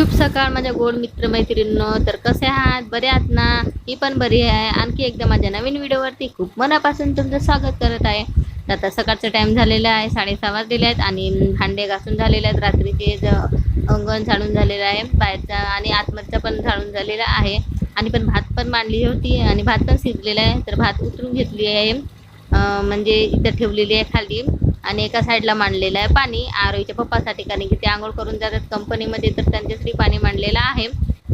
शुभ सकाळ माझ्या गोड मित्रमैत्रिणींनो. तर कसे आहात? बरे आहात ना? मी पण बरी आहे. आणखी एकदा माझ्या नवीन व्हिडिओवरती खूप मनापासून तुमचं स्वागत करत आहे. तर आता सकाळचा टाईम झालेला आहे. साडेसहा वाजलेले आहेत आणि भांडे घासून झालेले आहेत. रात्रीचे अंगण झाडून झालेलं आहे. बाहेरचा आणि आतमधचा पण झाडून झालेला आहे. आणि पण भात पण मांडली होती आणि भात पण शिजलेला आहे. तर भात उतरून घेतली आहे. म्हणजे इथं ठेवलेली आहे खाली. आणि एका साईडला मांडलेलं आहे पाणी. आरोईच्या पप्पासाठी कारण की ते आंघोळ करून जातात कंपनीमध्ये तर त्यांच्यासाठी पाणी मांडलेलं आहे.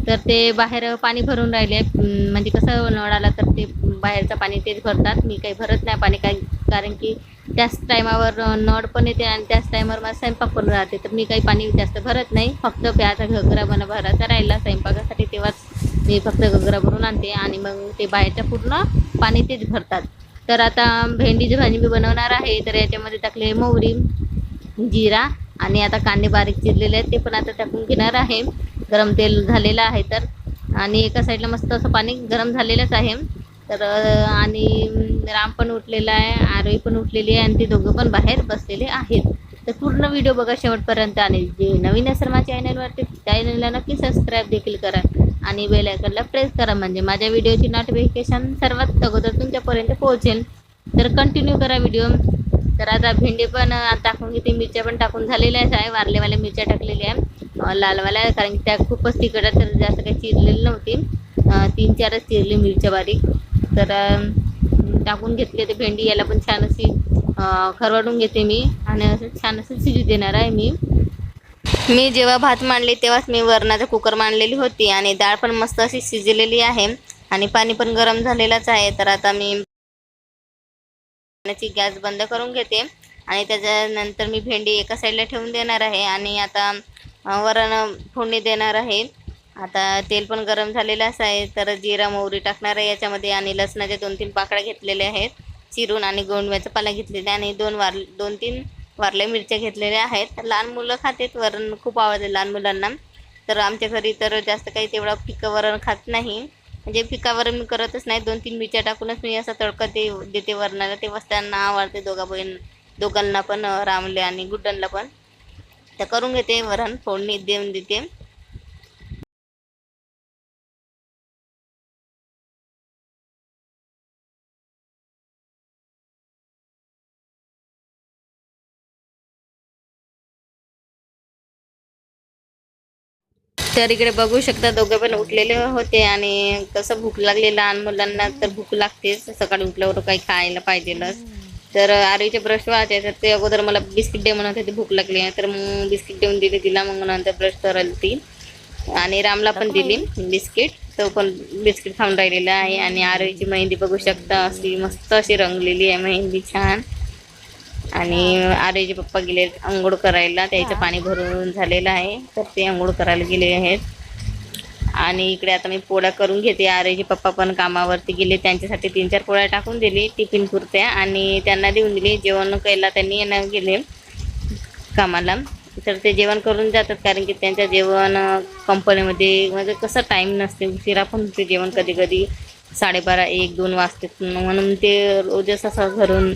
तर ते बाहेर पाणी भरून राहिले. म्हणजे कसं नळाला तर ते बाहेरचं पाणी तेच भरतात. मी काही भरत नाही पाणी काही कारण की त्याच टायमावर नळ पण येते आणि त्याच टायमावर मला स्वयंपाक पण राहते. तर मी काही पाणी जास्त भरत नाही. फक्त प्याचा घगरा बन भरायचा राहिला. स्वयंपाकासाठी तेव्हाच मी फक्त घगरा भरून आणते आणि मग ते बाहेरच्या पूर्ण पाणी तेच भरतात. तर आता भेंडीची भाजी मी बनवणार आहे. तर याच्यामध्ये टाकले मोहरी जिरा आणि आता कांदे बारीक चिरलेले आहेत. ते पण आता टाकून घेणार आहे. गरम तेल झालेलं आहे तर. आणि एका साईडला मस्त असं पाणी गरम झालेलंच आहे. तर आणि राम पण उठलेला आहे आरोही पण उठलेली आहे आणि ते दोघं पण बाहेर बसलेले आहेत. तर पूर्ण व्हिडिओ बघा शेवटपर्यंत आणि जे नवीन असेल माझ्या चॅनलवरती चॅनलला नक्की सबस्क्राईब देखील करा. आणि बेल आयकनला प्रेस करा. म्हणजे माझ्या व्हिडिओची नोटिफिकेशन सर्वात अगोदर तुमच्यापर्यंत पोहोचेल. तर कंटिन्यू करा व्हिडिओ तर आता भेंडी पण टाकून घेते. मिरच्या पण टाकून झालेल्याच आहे वारलेवाल्या मिरच्या टाकलेल्या आहे लालवाल्या कारण की त्या खूपच तिखट तर जास्त काही चिरलेली नव्हती. तीन चारच चिरली मिरच्या बारीक. तर टाकून घेतली ते भेंडी. याला पण छान अशी खरवाडून खरवडून घेते मी. आणि असं छान असं शिजू देणार आहे मी. मी जेव्हा भात मांडले तेव्हाच मी वरणाचा कुकर मांडलेली होती आणि डाळ पण मस्त अशी शिजलेली आहे आणि पाणी पण गरम झालेलंच आहे. तर आता मी पाण्याची गॅस बंद करून घेते आणि त्याच्यानंतर मी भेंडी एका साईडला ठेवून देणार आहे आणि आता वरण फोडणी देणार आहे. आता तेल पण गरम झालेलंच आहे तर जिरा मोहरी टाकणार आहे याच्यामध्ये आणि लसणाच्या दोन तीन पाकळ्या घेतलेल्या आहेत. चिरून आणि गोंडव्याचा पाला घेतलेला आणि दोन वार दोन तीन वारल्या मिरच्या घेतलेल्या आहेत. लहान मुलं खातात वरण खूप आवडते लहान मुलांना. तर आमच्या घरी तर जास्त काही तेवढा फिकं वरण खात नाही. म्हणजे पिकावरण मी करतच नाही. दोन तीन मिरच्या टाकूनच मी असं तडका दे देते वरणाला. तेव्हाच त्यांना आवडते दोघा बहीण दोघांना पण रामले आणि गुड्डनला पण. तर करून घेते वरण फोडणी देऊन देते. तर इकडे बघू शकता दोघे पण उठलेले होते आणि कसं भूक लागली लहान मुलांना तर भूक लागतेच. सकाळी उठल्यावर काही खायला पाहिजेलच. तर आरोईचे ब्रश वाहते तर ते अगोदर मला बिस्किट दे म्हणत होते भूक लागली तर मग बिस्किट देऊन दिली तिला मग नंतर ब्रश करायला ती. आणि रामला पण दिली बिस्किट. तो पण बिस्किट खाऊन राहिलेला आहे. आणि आरोईची मेहंदी बघू शकता अशी मस्त अशी रंगलेली आहे मेहंदी छान. आणि आरेचे पप्पा गेले आंघोळ करायला. त्याचं पाणी भरून झालेलं आहे तर ते आंघोळ करायला गेले आहेत. आणि इकडे आता मी पोळ्या करून घेते. आरेचे पप्पा पण कामावरती गेले. त्यांच्यासाठी तीन चार पोळ्या टाकून दिली टिफिन पुरत्या. आणि त्यांना देऊन दिली. जेवण केला त्यांनी येणं गेले कामाला. तर ते जेवण करून जातात कारण की त्यांचं जेवण कंपनीमध्ये म्हणजे कसं टाईम नसते. उशिरा पण होते जेवण कधी कधी साडेबारा एक दोन वाजते म्हणून ते रोजच असं घरून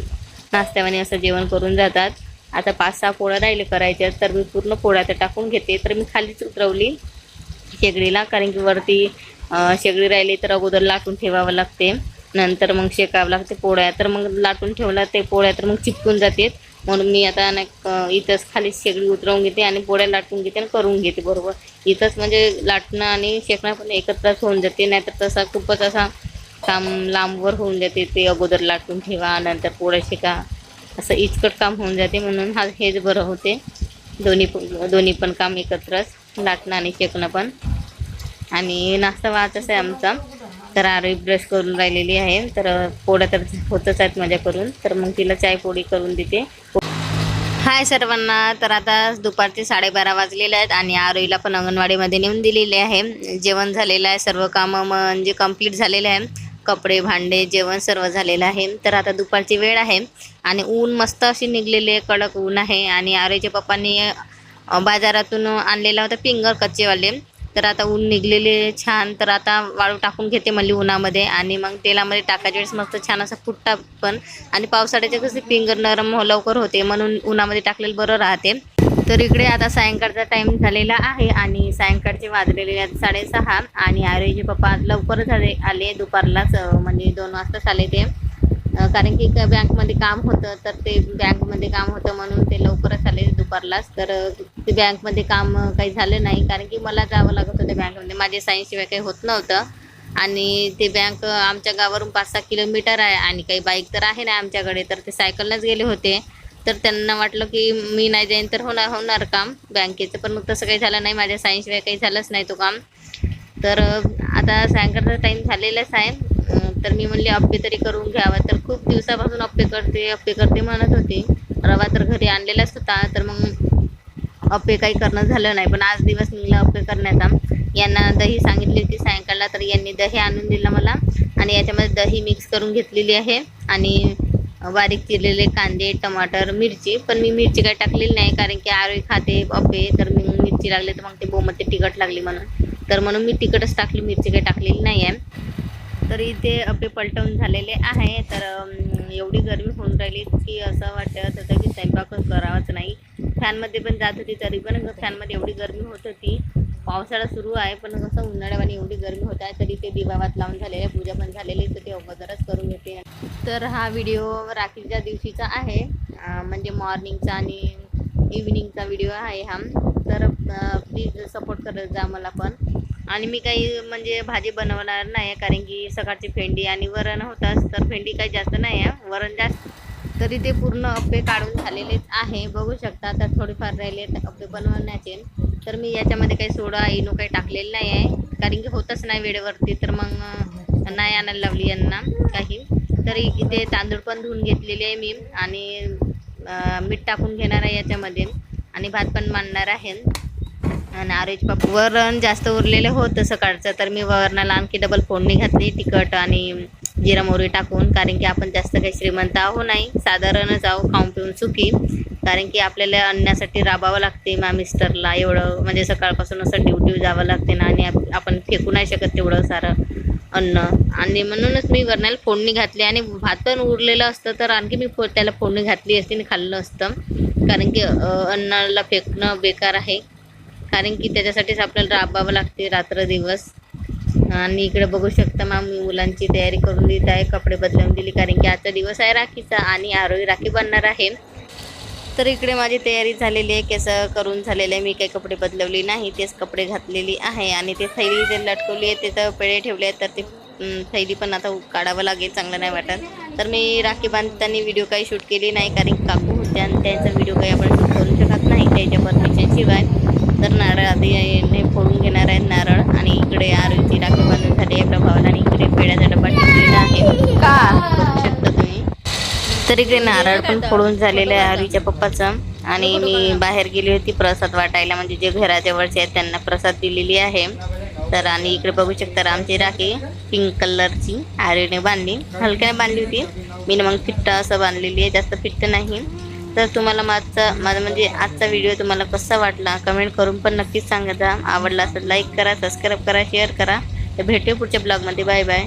नाश्त्यावाने असं जेवण करून जातात. आता पाच सहा पोळ्या राहिले करायच्या तर मी पूर्ण पोळ्या तर टाकून घेते. तर मी खालीच उतरवली शेगडीला कारण की वरती शेगडी राहिली तर अगोदर लाटून ठेवावं लागते. नंतर मग शेकावं लागते पोळ्या. तर मग लाटून ठेवला ते पोळ्या तर मग चिपकून जातात म्हणून मी आता इथंच खाली शेगडी उतरवून घेते आणि पोळ्या लाटून घेते आणि करून घेते बरोबर. इथंच म्हणजे लाटणं आणि शेकणं पण एकत्रच होऊन जाते. नाहीतर तसा खूपच असा काम लांबवर होऊन जाते ते अगोदर लाटून ठेवा नंतर पोळ्या शेका. असं इचकट काम होऊन जाते म्हणून हा हेच बरं होते. दोन्ही पण दोन्ही पण काम एकत्रच लाटणं आणि शेकणं पण. आणि नाश्ता वाहतच आहे आमचा. तर आरोही ब्रश करून राहिलेली आहे. तर पोळ्या तर होतच आहेत माझ्या करून तर मग तिला चाय पोळी करून देते. हाय सर्वांना. तर आता दुपारचे साडेबारा वाजलेले आहेत आणि आरोईला पण अंगणवाडीमध्ये नेऊन दिलेले आहे. जेवण झालेलं आहे. सर्व कामं म्हणजे कंप्लीट झालेले आहे. कपडे भांडे जेवण सर्व झालेलं आहे. तर आता दुपारची वेळ आहे आणि ऊन मस्त अशी निघलेली आहे कडक ऊन आहे आणि आरेच्या पप्पांनी बाजारातून आणलेला होता पिंगर कच्चेवाले. तर आता ऊन निघलेले छान. तर आता वाळू टाकून घेते म्हणली उन्हामध्ये आणि मग तेलामध्ये टाकायच्या वेळेस मस्त छान असं फुटता पण आणि पावसाळ्याचे कसे फिंगर नरम हो लवकर होते म्हणून उन्हामध्ये टाकलेलं बरं राहते. तर इकडे आता सायंकाळचा टाईम झालेला आहे आणि सायंकाळचे वाजलेले आहेत साडेसहा आणि आरोजी पप्पा लवकरच आले आले दुपारलाच म्हणजे दोन वाजताच आले ते. कारण की बँकमध्ये काम होतं तर ते बँकमध्ये काम होतं म्हणून ते लवकरच आले दुपारलाच. तर ते बँकमध्ये काम काही झालं नाही. कारण की मला जावं लागत होतं बँकमध्ये. माझे सायन्सशिवाय काही होत नव्हतं. आणि ते बँक आमच्या गावावरून पाच सहा किलोमीटर आहे आणि काही बाईक तर आहे ना आमच्याकडे. तर ते सायकलनंच गेले होते. तर त्यांना वाटलं की मी नाही जाईन तर होणार होणार काम बँकेचं. पण मग तसं काही झालं नाही. माझ्या सायन्सशिवाय काही झालंच नाही तो काम. तर आता सायंकाळचा टाईम झालेलाच आहे तर मी म्हणले अप्पे तरी करून घ्यावा. तर खूप दिवसापासून अप्पे करते अप्पे करते म्हणत होते. रवा तर घरी आणलेलाच होता. तर मग अप्पे काही करणं झालं नाही. पण आज दिवस निघला अप्पे करण्याचा. यांना दही सांगितली होती सायंकाळला तर यांनी दही आणून दिलं मला. आणि याच्यामध्ये दही मिक्स करून घेतलेली आहे. आणि बारीक चिरलेले कांदे टमाटर मिरची. पण मी मिरची काही टाकलेली नाही कारण की आरोही खाते अप्पे तर मी मिरची लागली तर मग ते बोमते तिखट लागली म्हणून. तर म्हणून मी तिखटच टाकली मिरची काही टाकलेली नाही आहे तर इथे अप्पे पलटवून झालेले आहे. तर एवढी गरमी होऊन राहिली की असं वाटत होतं की स्वयंपाकच करावाच नाही. फॅनमध्ये पण जात होती तरी पण फॅनमध्ये एवढी गरमी होत होती. पावसाळा सुरू आहे पण कसं उन्हाळ्यावानी एवढी गरमी होत आहे तरी ते दिवावात लावून झालेले पूजा पण झालेली तर ते अगोदरच करून घेते. तर हा व्हिडिओ राखीच्या दिवशीचा आहे. म्हणजे मॉर्निंगचा आणि इव्हिनिंगचा व्हिडिओ आहे हा. तर प्लीज सपोर्ट करत जा मला पण. आणि मी काही म्हणजे भाजी बनवणार नाही कारण की सकाळची भेंडी आणि वरण होताच तर भेंडी काही जास्त नाही आहे वरण जास्त. तरी ते पूर्ण अप्पे काढून झालेलेच आहे. बघू शकता तर थोडेफार राहिले अप्पे बनवण्याचे. तर मी याच्यामध्ये काही सोडा इनो काही टाकलेलं नाही आहे. कारण की होतच नाही वेळेवरती तर मग नाही आणायला लावली यांना काही. तर इथे तांदूळ पण धुवून घेतलेले आहे मी आणि मीठ टाकून घेणार आहे याच्यामध्ये. आणि भात पण मांडणार आहे. आणि आरेज पाप वरण जास्त उरलेलं होतं सकाळचं तर मी वरणाला आणखी डबल फोडणी घातली तिखट आणि जिरा मोहरी टाकून. कारण की आपण जास्त काही श्रीमंत आहो नाही साधारणच आहो खाऊन पिऊन सुखी. कारण की आपल्याला अन्नासाठी राबावं लागते मा मिस्टरला. एवढं म्हणजे सकाळपासून असं ड्युटी जावं लागते ना आणि आप- आपण फेकू नाही शकत तेवढं सारं अन्न. आणि म्हणूनच मी वरणाला फोडणी घातली आणि भात पण उरलेलं असतं तर आणखी मी फो त्याला फोडणी घातली असती आणि खाल्लं असतं. कारण की अन्नाला फेकणं बेकार आहे. कारण की त्याच्यासाठीच आपल्याला राबावं लागते रात्र दिवस. आणि इकडे बघू शकता मग मी मुलांची तयारी करून देत आहे कपडे बदलवून दिली. कारण की आजचा दिवस आहे राखीचा आणि आरोही राखी बनणार आहे. तर इकडे माझी तयारी झालेली आहे. केस करून झालेले आहे. मी काही कपडे बदलवली नाही. तेच कपडे घातलेली आहे आणि ते थैली जे लटकवली आहे तिथं पेळे ठेवले आहेत. तर ते थैली पण आता काढावं लागेल. चांगलं नाही वाटत. तर मी राखी बांधताना व्हिडिओ काही शूट केली नाही. कारण काकू होत्या आणि त्यांचा व्हिडिओ काही आपण शूट करू शकत नाही. त्याच्या परमिशनशिवाय तर नारळ आधी फोडून घेणार आहेत नारळ. आणि इकडे आरोची राखी बांधून झाली आहे प्रभावाला आणि इकडे पेढ्याचा डबा ठेवलेला आहे का बघू शकता तुम्ही तर इकडे नारळ पण फोडून झालेलं आहे आरीच्या पप्पाचं. आणि मी बाहेर गेली होती प्रसाद वाटायला म्हणजे जे घराजवळचे आहेत त्यांना प्रसाद दिलेली आहे. तर आणि इकडे बघू शकता आमची राखी पिंक कलरची आरेने बांधली. हलक्याने बांधली होती. मी मग फिट्ट असं बांधलेली आहे जास्त फिट्ट नाही. तर तुम्हाला माझा माझा म्हणजे आजचा व्हिडिओ तुम्हाला कसा वाटला कमेंट करून पण नक्कीच सांगा आवडला असं लाईक करा सबस्क्राईब करा शेअर करा. तर भेटू पुढच्या ब्लॉगमध्ये बाय बाय